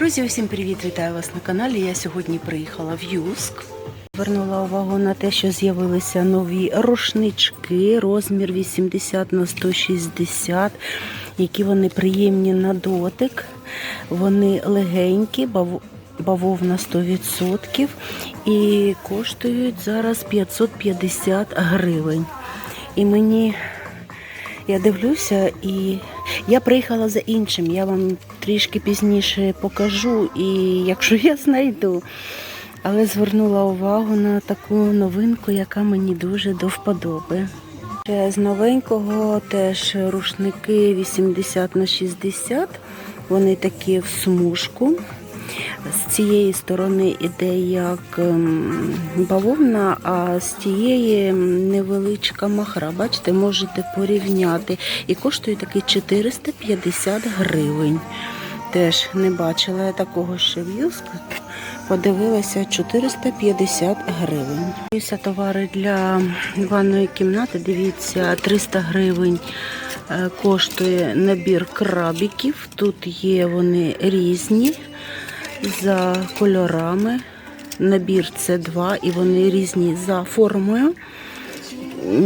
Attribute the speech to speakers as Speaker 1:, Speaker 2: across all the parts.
Speaker 1: Друзі, усім привіт! Вітаю вас на каналі. Я сьогодні приїхала в Юск. Звернула увагу на те, що з'явилися нові рушнички, розмір 80 на 160, які вони приємні на дотик. Вони легенькі, бав- бавовна 100% і коштують зараз 550 гривень. І мені я дивлюся і я приїхала за іншим. Я вам трішки пізніше покажу, і якщо я знайду. Але звернула увагу на таку новинку, яка мені дуже до вподоби. З новенького теж рушники 80 на 60. Вони такі в смужку. З цієї сторони іде як ем, бавовна, а з тієї невеличка махра. Бачите, можете порівняти. І коштує такий 450 гривень. Теж не бачила я такого ще в Юску. Подивилася 450 гривень. Дивіться товари для ванної кімнати. Дивіться, 300 гривень е, коштує набір крабіків. Тут є вони різні за кольорами. Набір це два і вони різні за формою.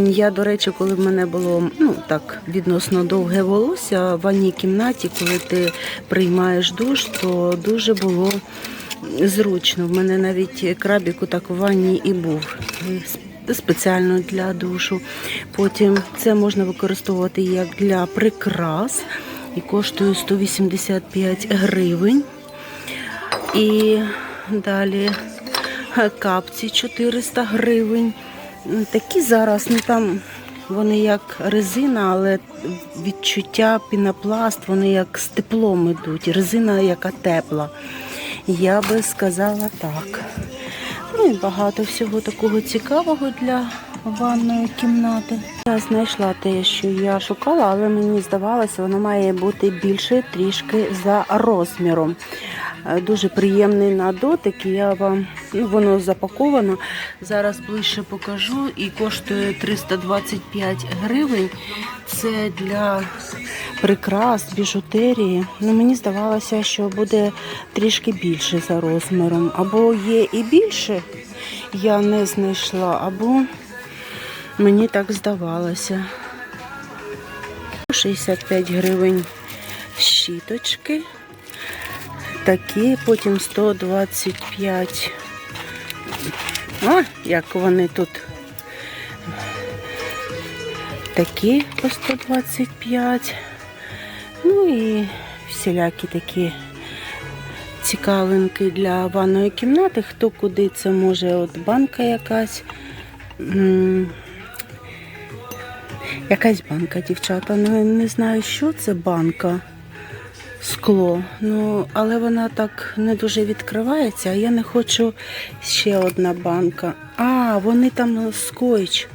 Speaker 1: Я, до речі, коли в мене було ну так відносно довге волосся в ванній кімнаті, коли ти приймаєш душ, то дуже було зручно. В мене навіть крабік так в ванні і був спеціально для душу. Потім це можна використовувати як для прикрас і коштує 185 гривень. І далі капці 400 гривень. Такі зараз, ну там вони як резина, але відчуття пінопласт, вони як з теплом йдуть. Резина яка тепла. Я би сказала так. Ну і багато всього такого цікавого для ванної кімнати. Я знайшла те, що я шукала, але мені здавалося, воно має бути більше трішки за розміром. Е, Дуже приємний на дотик. Я вам ну, воно запаковано. Зараз ближче покажу і коштує 325 гривень. Це для прикрас, біжутерії. Ну, мені здавалося, що буде трішки більше за розміром. Або є і більше, я не знайшла, або мені так здавалося. 65 гривень щіточки. Такі, потім 125. О, як вони тут. Такі по 125. Ну і всілякі такі цікавинки для ванної кімнати. Хто куди це може, от банка якась. Якась банка, дівчата. Ну, не знаю, що це банка. Скло. Ну, але вона так не дуже відкривається, а я не хочу ще одна банка. А, вони там скотч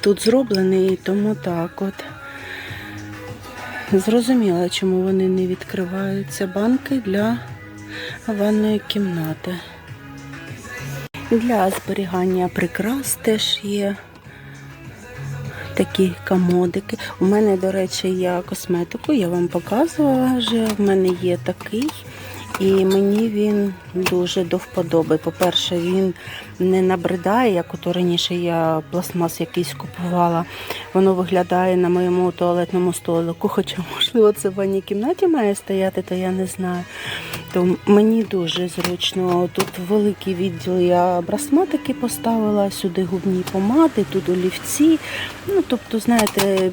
Speaker 1: тут зроблений, тому так от. Зрозуміла, чому вони не відкриваються. Банки для ванної кімнати. Для зберігання прикрас теж є такі комодики. У мене, до речі, я косметику, я вам показувала вже. В мене є такий. І мені він дуже до вподоби. По-перше, він не набридає, як ото раніше я пластмас якийсь купувала. Воно виглядає на моєму туалетному столику. Хоча, можливо, це в ванній кімнаті має стояти, то я не знаю. То мені дуже зручно. Тут великий відділ я брасматики поставила, сюди губні помади, тут олівці. Ну, тобто, знаєте,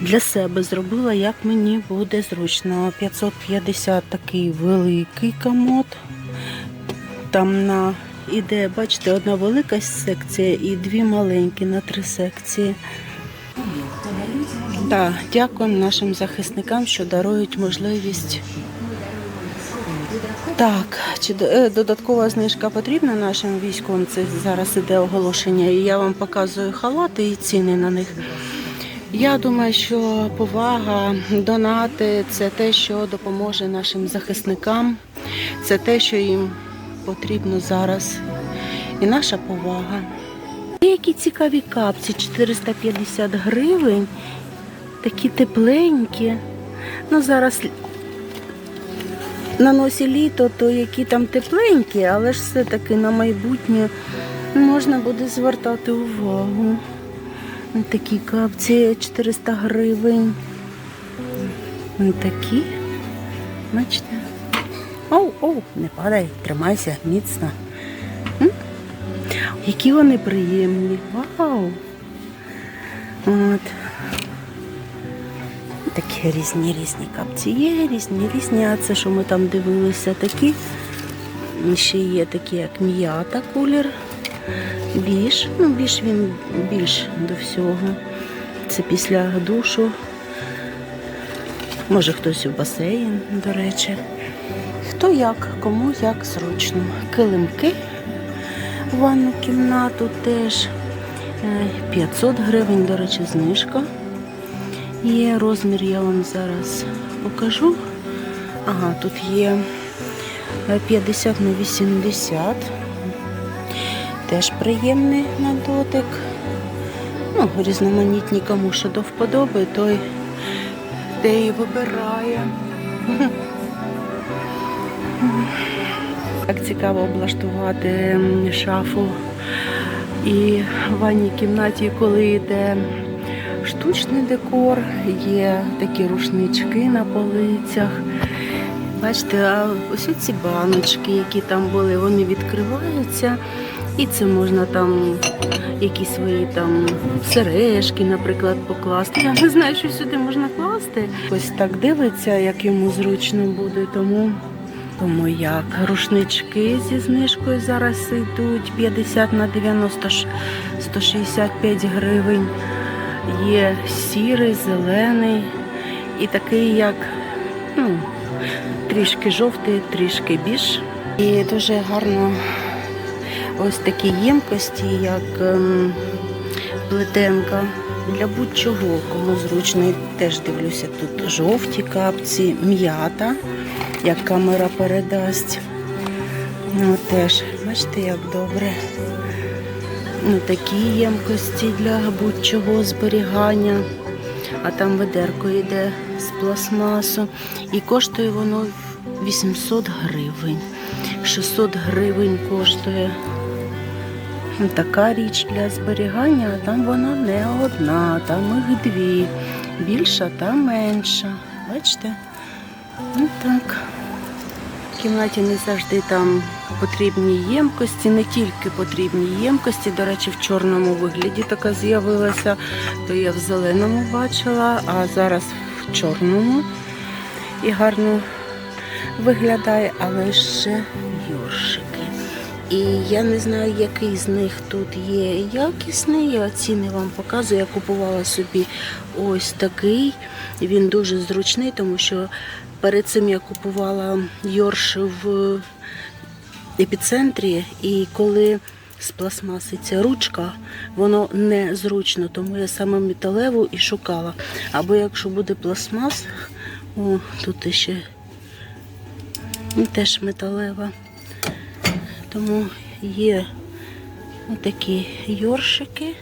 Speaker 1: для себе зробила, як мені буде зручно. 550 такий великий комод. Там на іде, бачите, одна велика секція і дві маленькі на три секції. Так, дякуємо нашим захисникам, що дарують можливість. Так, чи е, додаткова знижка потрібна нашим військовим? Це зараз іде оголошення, і я вам показую халати і ціни на них. Я думаю, що повага, донати це те, що допоможе нашим захисникам, це те, що їм потрібно зараз. І наша повага. Є які цікаві капці, 450 гривень, такі тепленькі. Ну, зараз на носі літо, то які там тепленькі, але ж все-таки на майбутнє можна буде звертати увагу. Такі капці 400 гривень. Такі. Бачите? Оу, оу, не падай, тримайся міцно. Які вони приємні. Вау! От. Такі різні різні капці є, різні різні. А це що ми там дивилися, такі. Ще є такі, як м'ята кулер. Біж. Ну, біж він більш до всього. Це після душу. Може хтось у басейн, до речі. Хто як, кому як зручно. Килимки в ванну кімнату теж е, 500 гривень, до речі, знижка. Є розмір, я вам зараз покажу. Ага, тут є е, 50 на 80. Теж приємний на дотик. Ну, різноманітні, кому що до вподоби, той де і вибирає. Так цікаво облаштувати шафу і в ванній кімнаті, коли йде штучний декор, є такі рушнички на полицях. Бачите, а ось ці баночки, які там були, вони відкриваються. І це можна там якісь свої там сережки, наприклад, покласти. Я не знаю, що сюди можна класти. Ось так дивиться, як йому зручно буде, тому. Тому як рушнички зі знижкою зараз йдуть 50 на 90 165 гривень. Є сірий, зелений і такий, як ну, трішки жовтий, трішки біж. І дуже гарно ось такі ємкості, як ем, плетенка. Для будь-чого, кому зручно, І теж дивлюся, тут жовті капці, м'ята, як камера передасть. Ну, теж, бачите, як добре. Ну, такі ємкості для будь-чого зберігання. А там ведерко йде з пластмасу. І коштує воно 800 гривень. 600 гривень коштує Ну, така річ для зберігання, а там вона не одна, там їх дві. Більша та менша. Бачите? Ну так. Кімнаті не завжди там потрібні ємкості, не тільки потрібні ємкості. До речі, в чорному вигляді така з'явилася, то я в зеленому бачила, а зараз в чорному. І гарно виглядає, але ще юршики. І я не знаю, який з них тут є якісний. Я ціни вам показую. Я купувала собі ось такий. Він дуже зручний, тому що перед цим я купувала Йорш в епіцентрі, і коли з пластмаси ця ручка, воно не зручно, тому я саме металеву і шукала. Або якщо буде пластмас, о, тут ще ну, теж металева. Тому є такі йоршики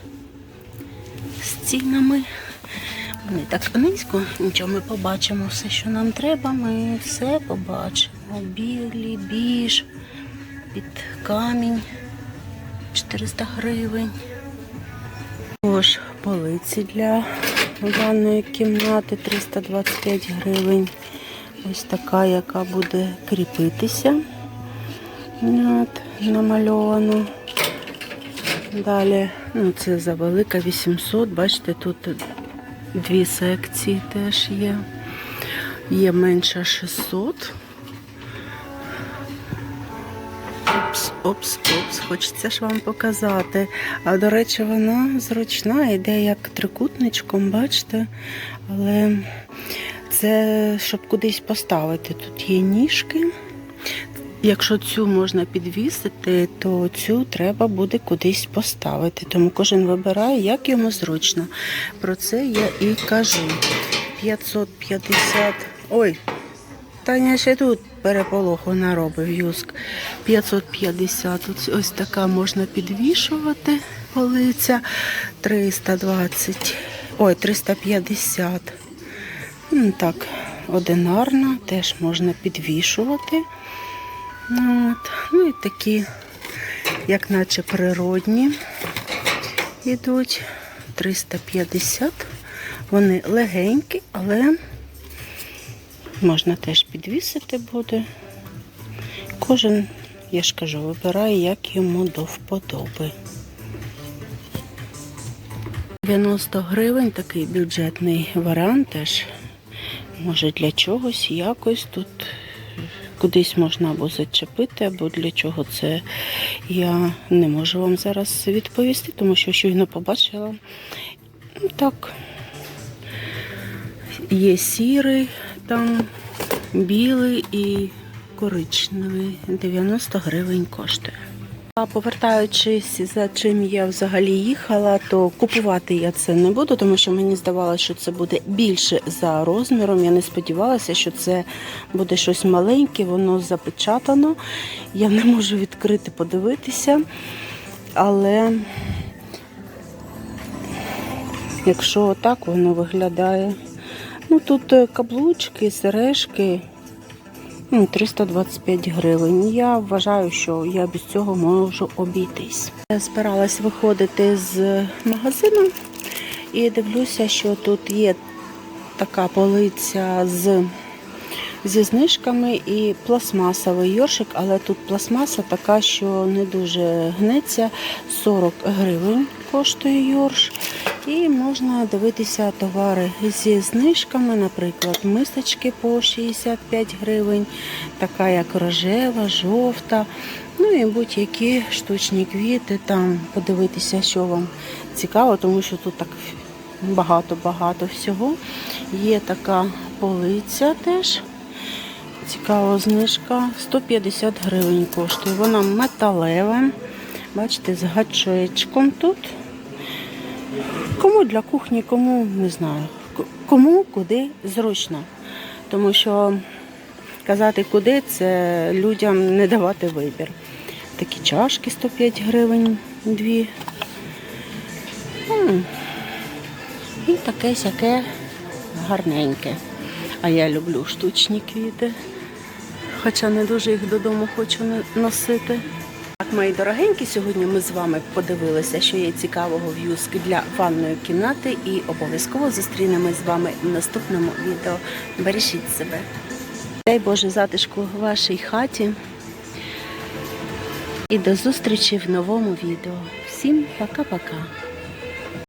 Speaker 1: з цінами. Вони так низько, нічого ми побачимо. Все, що нам треба, ми все побачимо. Білі, біж, під камінь 400 гривень. Тож полиці для ванної кімнати 325 гривень. Ось така, яка буде кріпитися. От, намальовано. Далі, ну це завелика 800. Бачите, тут дві секції теж є. Є менша 600. Опс, опс, опс, хочеться ж вам показати. А до речі, вона зручна, йде як трикутничком, бачите? Але це щоб кудись поставити. Тут є ніжки. Якщо цю можна підвісити, то цю треба буде кудись поставити. Тому кожен вибирає, як йому зручно. Про це я і кажу. 550. Ой, Таня ще тут переполоху наробив юск. 550. Ось, ось така можна підвішувати полиця. 320. Ой, 350. Ну, так, одинарна, теж можна підвішувати. От. Ну і такі, як наче природні, йдуть 350. Вони легенькі, але можна теж підвісити буде. Кожен, я ж кажу, вибирає, як йому до вподоби. 90 гривень такий бюджетний варіант теж. Може для чогось, якось тут кудись можна або зачепити, або для чого це я не можу вам зараз відповісти, тому що щойно побачила. Так, є сірий, там білий і коричневий. 90 гривень коштує. Повертаючись, за чим я взагалі їхала, то купувати я це не буду, тому що мені здавалося, що це буде більше за розміром. Я не сподівалася, що це буде щось маленьке, воно запечатано. Я не можу відкрити, подивитися. Але якщо так воно виглядає. Ну тут е, каблучки, сережки. Ну, 325 гривень. Я вважаю, що я без цього можу обійтись. Я збиралась виходити з магазину і дивлюся, що тут є така полиця з, зі знижками і пластмасовий йоршик, але тут пластмаса така, що не дуже гнеться. 40 гривень коштує йорш. І можна дивитися товари зі знижками, наприклад, мисочки по 65 гривень, така як рожева, жовта. Ну і будь-які штучні квіти, там подивитися, що вам цікаво, тому що тут так багато-багато всього. Є така полиця теж. Цікава знижка. 150 гривень коштує. Вона металева. Бачите, з гачечком тут. Кому для кухні, кому не знаю. Кому куди зручно. Тому що казати куди це людям не давати вибір. Такі чашки 105 гривень, дві. І таке сяке гарненьке. А я люблю штучні квіти. Хоча не дуже їх додому хочу носити. Мої дорогенькі, сьогодні ми з вами подивилися, що є цікавого в для ванної кімнати, і обов'язково зустрінемось з вами в наступному відео. Бережіть себе. Дай Боже затишку в вашій хаті. І до зустрічі в новому відео. Всім пока-пока.